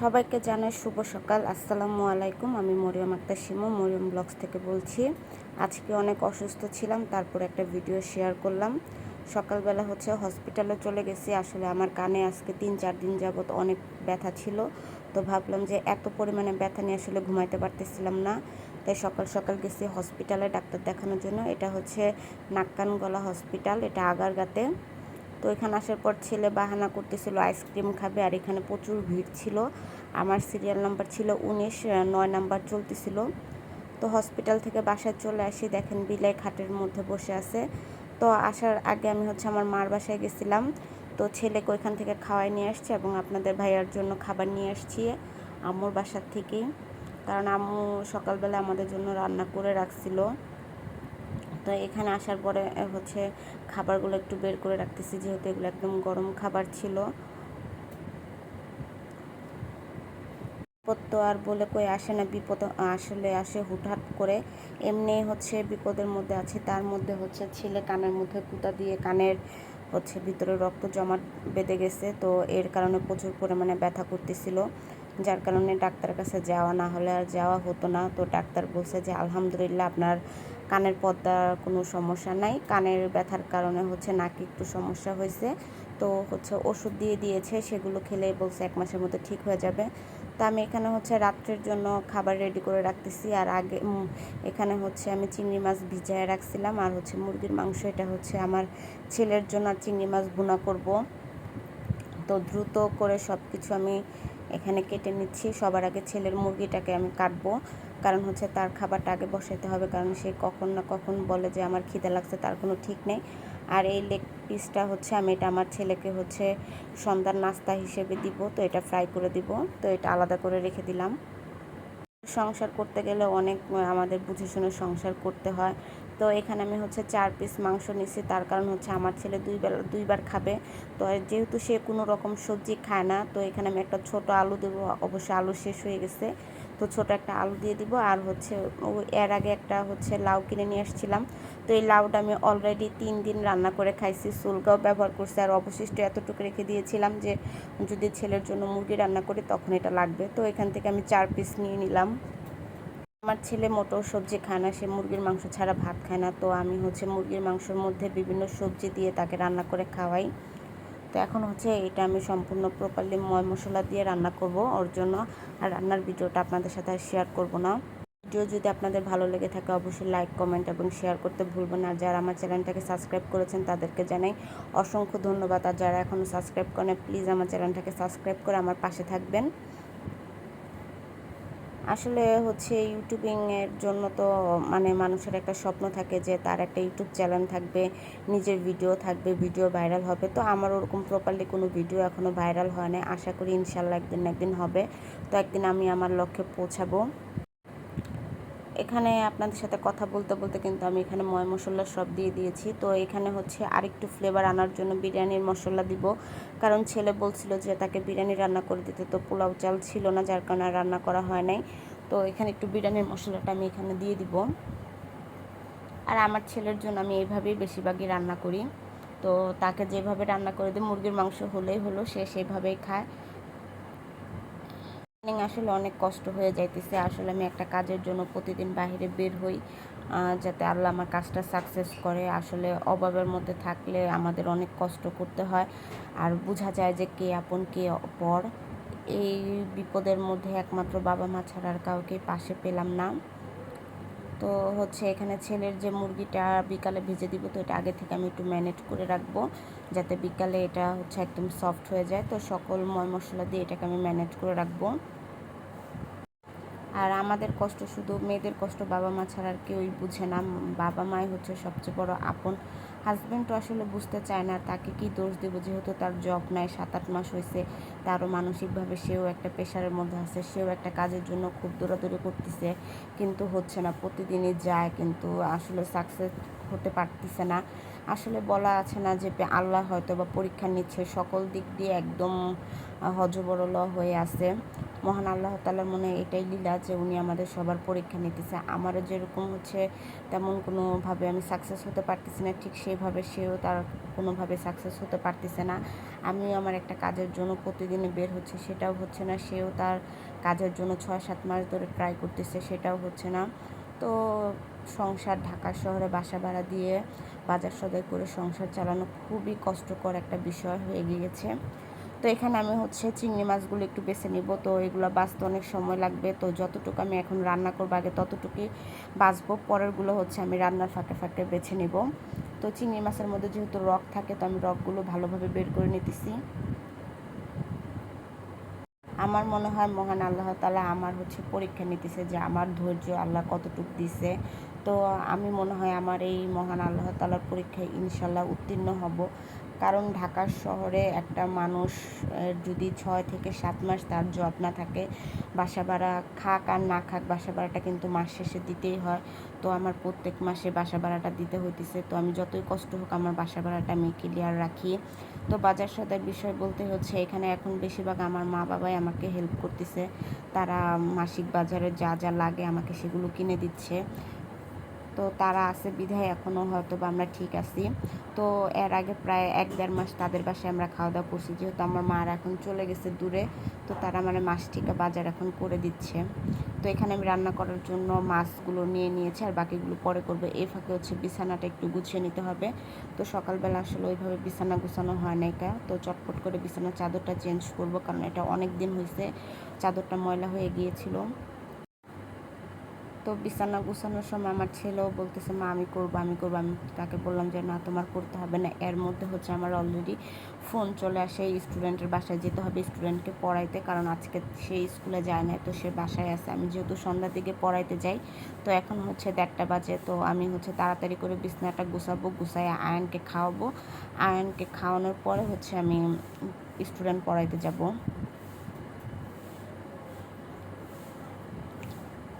সবাইকে জানাই শুভ সকাল। আসসালামু আলাইকুম, আমি মরিয়ম আক্তার শিমু, মরিয়ম ব্লগস থেকে বলছি, আজকে অনেক অসুস্থ ছিলাম, তারপর একটা ভিডিও শেয়ার করলাম। সকালবেলা হচ্ছে হসপিটালে চলে গেছি, আসলে আমার কানে আজকে তিন চার দিন যাবত অনেক ব্যথা ছিল, তো ভাবলাম যে এত পরিমাণে ব্যথা নিয়ে আসলে ঘুমাইতে পারতেছিলাম না, তাই সকাল সকাল গেছি হসপিটালে ডাক্তার দেখানোর জন্য। এটা হচ্ছে নাক্কান গলা হসপিটাল, এটা আগারগাতে। তো এখানে আসার পর ছেলে বাহানা করতেছিল, আইসক্রিম খাবে, আর এখানে প্রচুর ভিড় ছিল। আমার সিরিয়াল নাম্বার ছিল উনিশ নয় নাম্বার চলতেছিল। তো হসপিটাল থেকে বাসায় চলে আসি, দেখেন বিলাই খাটের মধ্যে বসে আছে। তো আসার আগে আমি হচ্ছে আমার মার বাসায় গেছিলাম। তো ছেলেকে ওইখান থেকে খাওয়াই নিয়ে আসছি এবং আপনাদের ভাইয়ার জন্য খাবার নিয়ে আসছি আম্মুর বাসার থেকেই। কারণ আম্মু সকালবেলা আমাদের জন্য রান্না করে রাখছিল। তো এখানে আসার পরে হচ্ছে খাবারগুলো একটু বের করে রাখতেছি, যেহেতু এগুলো একদম গরম খাবার ছিল। বিপদ তো আর বলে কই আসে না, বিপদ আসলে আসে হুটহাট করে। এমনি হচ্ছে বিপদের মধ্যে আছে, তার মধ্যে হচ্ছে ছেলে কানের মধ্যে কুতা দিয়ে কানের হচ্ছে ভিতরে রক্ত জমা বেঁধে গেছে, তো এর কারণে প্রচুর পরিমাণে ব্যথা করতেছিল। যার কারণে ডাক্তারের কাছে যাওয়া না হলে আর যাওয়া হতো না। তো ডাক্তার বলছে যে, আলহামদুলিল্লাহ, আপনার কানের পর্দার কোনো সমস্যা নাই। কানের ব্যথার কারণে হচ্ছে নাকি একটু সমস্যা হয়েছে। তো হচ্ছে ওষুধ দিয়ে দিয়েছে, সেগুলো খেলে বলছে এক মাসের মধ্যে ঠিক হয়ে যাবে। তো আমি এখানে হচ্ছে রাত্রের জন্য খাবার রেডি করে রাখতেছি। আর আগে এখানে হচ্ছে আমি চিংড়ি মাছ ভিজায় রাখছিলাম। আর হচ্ছে মুরগির মাংস, এটা হচ্ছে আমার ছেলের জন্য আর চিংড়ি মাছ ভুনা করব। তো দ্রুত করে সব কিছু আমি এখানে কেটে নিচ্ছি। সবার আগে ছেলের মুরগিটাকে আমি কাটবো। কারণ হচ্ছে তার খাবারটা আগে বসাতে হবে। কারণ সে কখন না কখন বলে যে আমার খিদে লাগছে, তার কোনো ঠিক নেই। আর এই লেগ পিসটা হচ্ছে আমি এটা আমার ছেলেকে হচ্ছে সন্ধ্যার নাস্তা হিসেবে দিব। তো এটা ফ্রাই করে দিব। তো এটা আলাদা করে রেখে দিলাম। সংসার করতে গেলে অনেক, আমাদের বুঝে শুনে সংসার করতে হয়। তো এখানে আমি হচ্ছে চার পিস মাংস নিছি। তার কারণ হচ্ছে আমার ছেলে দুই বেলা, দুইবার খাবে। তো যেহেতু সে কোনো রকম সবজি খায় না, তো এখানে আমি একটা ছোট আলু দেবো। অবশ্যই আলু শেষ হয়ে গেছে। তো ছোট একটা আলু দিয়ে দিব। আর হচ্ছে এর আগে একটা হচ্ছে লাউ কিনে নিয়ে আসছিলাম। তো এই লাউটা আমি অলরেডি তিন দিন রান্না করে খাইছি। সুলগাও ব্যবহার করছি। আর অবশিষ্ট এতটুকু রেখে দিয়েছিলাম যে, যদি ছেলের জন্য মুরগি রান্না করি তখন এটা লাগবে। তো এখান থেকে আমি চার পিস নিয়ে নিলাম। আমার ছেলে মোটো সবজি খায় না, সে মুরগির মাংস ছাড়া ভাত খায় না। তো আমি হচ্ছে মুরগির মাংসের মধ্যে বিভিন্ন সবজি দিয়ে তাকে রান্না করে খাওয়াই। তো এখন হচ্ছে এটা আমি সম্পূর্ণ প্রপারলি ময় মশলা দিয়ে রান্না করব ওর জন্য। আর রান্নার ভিডিওটা আপনাদের সাথে আর শেয়ার করব না। ভিডিও যদি আপনাদের ভালো লেগে থাকে অবশ্যই লাইক কমেন্ট এবং শেয়ার করতে ভুলবেন না। যারা আমার চ্যানেলটাকে সাবস্ক্রাইব করেছেন তাদেরকে জানাই অসংখ্য ধন্যবাদ। আর যারা এখনও সাবস্ক্রাইব করেন প্লিজ আমার চ্যানেলটাকে সাবস্ক্রাইব করে আমার পাশে থাকবেন। আসলে হচ্ছে ইউটিউবিংয়ের জন্য তো মানে মানুষের একটা স্বপ্ন থাকে যে তার একটা ইউটিউব চ্যানেল থাকবে, নিজের ভিডিও থাকবে ভিডিও ভাইরাল হবে। তো আমার ওরকম প্রপারলি কোনো ভিডিও এখনও ভাইরাল হয় না আশা করি ইনশাল্লাহ একদিন একদিন হবে। তো একদিন আমি আমার লক্ষ্যে পৌঁছাবো। এখানে আপনাদের সাথে কথা বলতে বলতে কিন্তু আমি এখানে ময় মশলা সব দিয়ে দিয়েছি। তো এখানে হচ্ছে আরেকটু ফ্লেভার আনার জন্য বিরিয়ানির মশলা দিব। কারণ ছেলে বলছিল যে তাকে বিরিয়ানি রান্না করে দিতে, তো পোলাও চাল ছিল না, যার কারণে রান্না করা হয় নাই। তো এখানে একটু বিরিয়ানির মশলাটা আমি এখানে দিয়ে দিব। আর আমার ছেলের জন্য আমি এইভাবেই বেশিরভাগই রান্না করি। তো তাকে যেভাবে রান্না করে দিই মুরগির মাংস হলেই হলো, সে সেইভাবেই খায়। আসলে অনেক কষ্ট হয়ে যাইতেছে। আসলে আমি একটা কাজের জন্য প্রতিদিন বাহিরে বের হই যাতে আল্লাহ আমার কাজটা সাকসেস করে। আসলে অভাবের মধ্যে থাকলে আমাদের অনেক কষ্ট করতে হয়। আর বোঝা যায় যে কে আপন, কে পর এই বিপদের মধ্যে একমাত্র বাবা মা ছাড়া আর কাউকে পাশে পেলাম না। তো হচ্ছে এখানে ছেলের যে মুরগিটা বিকালে ভেজে দিব, তো এটা আগে থেকে আমি একটু ম্যানেজ করে রাখব, যাতে বিকালে এটা হচ্ছে একদম সফট হয়ে যায়। তো সকল ময় মশলা দিয়ে এটাকে আমি ম্যানেজ করে রাখব। আর আমাদের কষ্ট শুধু মেয়েদের কষ্ট বাবা মা ছাড়া আর কেউই বুঝে না। বাবা মাই হচ্ছে সবচেয়ে বড় আপন। হাজব্যান্ডও আসলে বুঝতে চায় না, তাকে কি দোষ দেবো? যেহেতু তার জব নাই সাত আট মাস হয়েছে তারও মানসিকভাবে সেও একটা প্রেশারের মধ্যে আছে, সেও একটা কাজের জন্য খুব দৌড়াদৌড়ি করতেছে, কিন্তু হচ্ছে না, প্রতিদিনই যায়, কিন্তু আসলে সাকসেস হতে পারতেছে না। আসলে বলা আছে না যে আল্লাহ হয়তো বা পরীক্ষা নিচ্ছে, সকল দিক দিয়ে একদম হজবরল হয়ে আছে। মহান আল্লাহ তালার মনে এটাই লীলা যে উনি আমাদের সবার পরীক্ষা নিতেছে। আমারও যেরকম হচ্ছে, তেমন কোনোভাবে আমি সাকসেস হতে পারতেছি না। ঠিক সেইভাবে সেও তার কোনোভাবে সাকসেস হতে পারতেছে না। আমিও আমার একটা কাজের জন্য প্রতিদিনে বের হচ্ছে, সেটাও হচ্ছে না। সেও তার কাজের জন্য ছয় সাত মাস ধরে ট্রাই করতেছে, সেটাও হচ্ছে না। তো সংসার ঢাকা শহরে বাসা ভাড়া দিয়ে বাজার সদাই করে সংসার চালানো খুবই কষ্টকর একটা বিষয় হয়ে গিয়েছে। তো এখানে আমি হচ্ছে চিংড়ি মাছগুলো একটু বেছে নিব। তো এগুলো বাঁচতে অনেক সময় লাগবে। তো যতটুকু আমি এখন রান্না করব, আগে ততটুকুই বাঁচবো। পরেরগুলো হচ্ছে আমি রান্নার ফাঁকে ফাঁকে বেছে নিব। তো চিংড়ি মাছের মধ্যে যেহেতু রক থাকে, তো আমি রকগুলো ভালোভাবে বের করে নিতেছি। আমার মনে হয় মহান আল্লাহ তালা আমার হচ্ছে পরীক্ষা নিতেছে যে আমার ধৈর্য আল্লাহ কতটুকু দিছে। তো আমি মনে হয় আমার এই মহান আল্লাহ তালার পরীক্ষায় ইনশাল্লাহ উত্তীর্ণ হব। কারণ ঢাকার শহরে একটা মানুষ যদি ছয় থেকে সাত মাস তার জব না থাকে, বাসা ভাড়া খাক আর না খাক, বাসা ভাড়াটা কিন্তু মাস শেষে দিতেই হয়। তো আমার প্রত্যেক মাসে বাসা ভাড়াটা দিতে হইতেছে। তো আমি যতই কষ্ট হোক আমার বাসা ভাড়াটা আমি ক্লিয়ার রাখি। তো বাজার সদার বিষয় বলতে হচ্ছে, এখানে এখন বেশিরভাগ আমার মা বাবাই আমাকে হেল্প করতেছে। তারা মাসিক বাজারে যা যা লাগে আমাকে সেগুলো কিনে দিচ্ছে। তো তারা আছে বিধায় এখনও হয়তো বা আমরা ঠিক আছি। তো এর আগে প্রায় এক দেড় মাস তাদের বাসায় আমরা খাওয়া দাওয়া করছি, যেহেতু আমার মার এখন চলে গেছে দূরে, তো তারা মানে মাছ টিকা বাজার এখন করে দিচ্ছে। তো এখানে আমি রান্না করার জন্য মাছগুলো নিয়ে নিয়েছি, আর বাকিগুলো পরে করব। এই ফাঁকে হচ্ছে বিছানাটা একটু গুছিয়ে নিতে হবে। তো সকালবেলা আসলে ওইভাবে বিছানা গুছানো হয় না এটা তো চটপট করে বিছানার চাদরটা চেঞ্জ করব, কারণ এটা অনেক দিন হয়েছে চাদরটা ময়লা হয়ে গিয়েছিল। তো বিছানা গুছানোর সময় আমার ছেলেও বলতেছে, মা, আমি করব আমি করব। আমি তাকে বললাম যে, না, তোমার করতে হবে না। এর মধ্যে হচ্ছে আমার অলরেডি ফোন চলে আসে স্টুডেন্টের বাসায় যেতে হবে স্টুডেন্টকে পড়াইতে, কারণ আজকে সে স্কুলে যায় না তো সে বাসায় আছে। আমি যেহেতু সন্ধ্যার দিকে পড়াইতে যাই, তো এখন হচ্ছে দেড়টা বাজে, তো আমি হচ্ছে তাড়াতাড়ি করে বিছানাটা গুছাবো গুছাই আয়নকে খাওয়াবো। আয়নকে খাওয়ানোর পরে হচ্ছে আমি স্টুডেন্ট পড়াইতে যাব।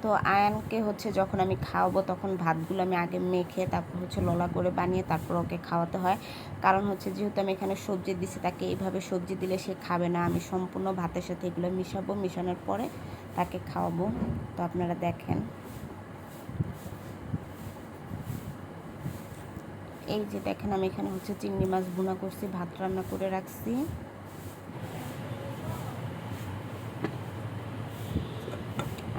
তো আয়ানকে হচ্ছে যখন আমি খাওয়াবো তখন ভাতগুলো আমি আগে মেখে তারপর হচ্ছে লোলা করে বানিয়ে তারপর ওকে খাওয়াতে হয়। কারণ হচ্ছে যেহেতু আমি এখানে সবজি দিছি তাকে এইভাবে সবজি দিলে সে খাবে না। আমি সম্পূর্ণ ভাতের সাথে এগুলো মিশাবো, মিশানোর পরে তাকে খাওয়াবো। তো আপনারা দেখেন। এই যে দেখেন আমি এখানে হচ্ছে চিংড়ি মাছ ভুনা করছি, ভাত রান্না করে রাখছি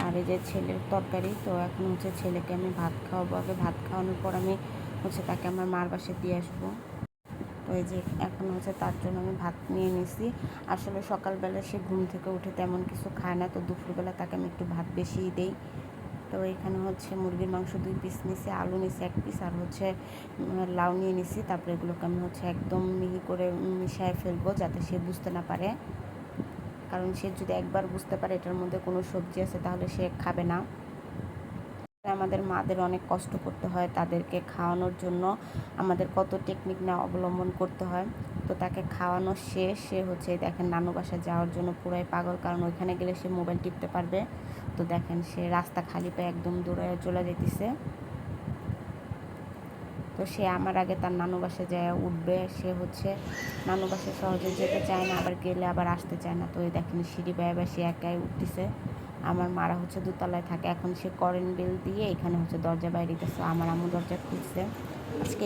আর এই যে ছেলের তরকারি। তো এখন হচ্ছে ছেলেকে আমি ভাত খাওয়াবো। আগে ভাত খাওয়ানোর পর আমি হচ্ছে তাকে আমার মার বাসে দিয়ে আসব। তো এই যে এখন হচ্ছে তার জন্য আমি ভাত নিয়ে নিছি। আসলে সকালবেলা সে ঘুম থেকে উঠে তেমন কিছু খায় না। তো দুপুরবেলা তাকে আমি একটু ভাত বেশিই দিই। তো এখানে হচ্ছে মুরগির মাংস দুই পিস নিছি, আলু নিছি এক পিস আর হচ্ছে লাউ নিয়ে নিছি। তারপরে এগুলোকে আমি হচ্ছে একদম মিহি করে মিশায় ফেলব যাতে সে বুঝতে না পারে। কারণ সে যদি একবার বুঝতে পারে এটার মধ্যে কোনো সবজি আছে, তাহলে সে খাবে না। আমাদের মাদের অনেক কষ্ট করতে হয় তাদেরকে খাওয়ানোর জন্য। আমাদের কত টেকনিক না অবলম্বন করতে হয়। তো তাকে খাওয়ানো শেষ। সে হচ্ছে দেখেন নানু বাসায় যাওয়ার জন্য পুরাই পাগল, কারণ ওইখানে গেলে সে মোবাইল টিপতে পারবে। তো দেখেন সে রাস্তা খালি পায়ে একদম দৌড়ে চলে যেতেছে তো সে আমার আগে তার নানু বাসে যায় উঠবে। সে হচ্ছে নানু বাসে সহজে যেতে চায় না, আবার গেলে আবার আসতে চায় না। তো এই দেখেন সিঁড়ি বেয়ে বা সে একাই উঠতেছে। আমার মারা হচ্ছে দোতলায় থাকে। এখন সে করেন বিল দিয়ে এখানে হচ্ছে দরজা বাইরে দিতেছে। আমার আম্মু দরজা খুলছে। আজকে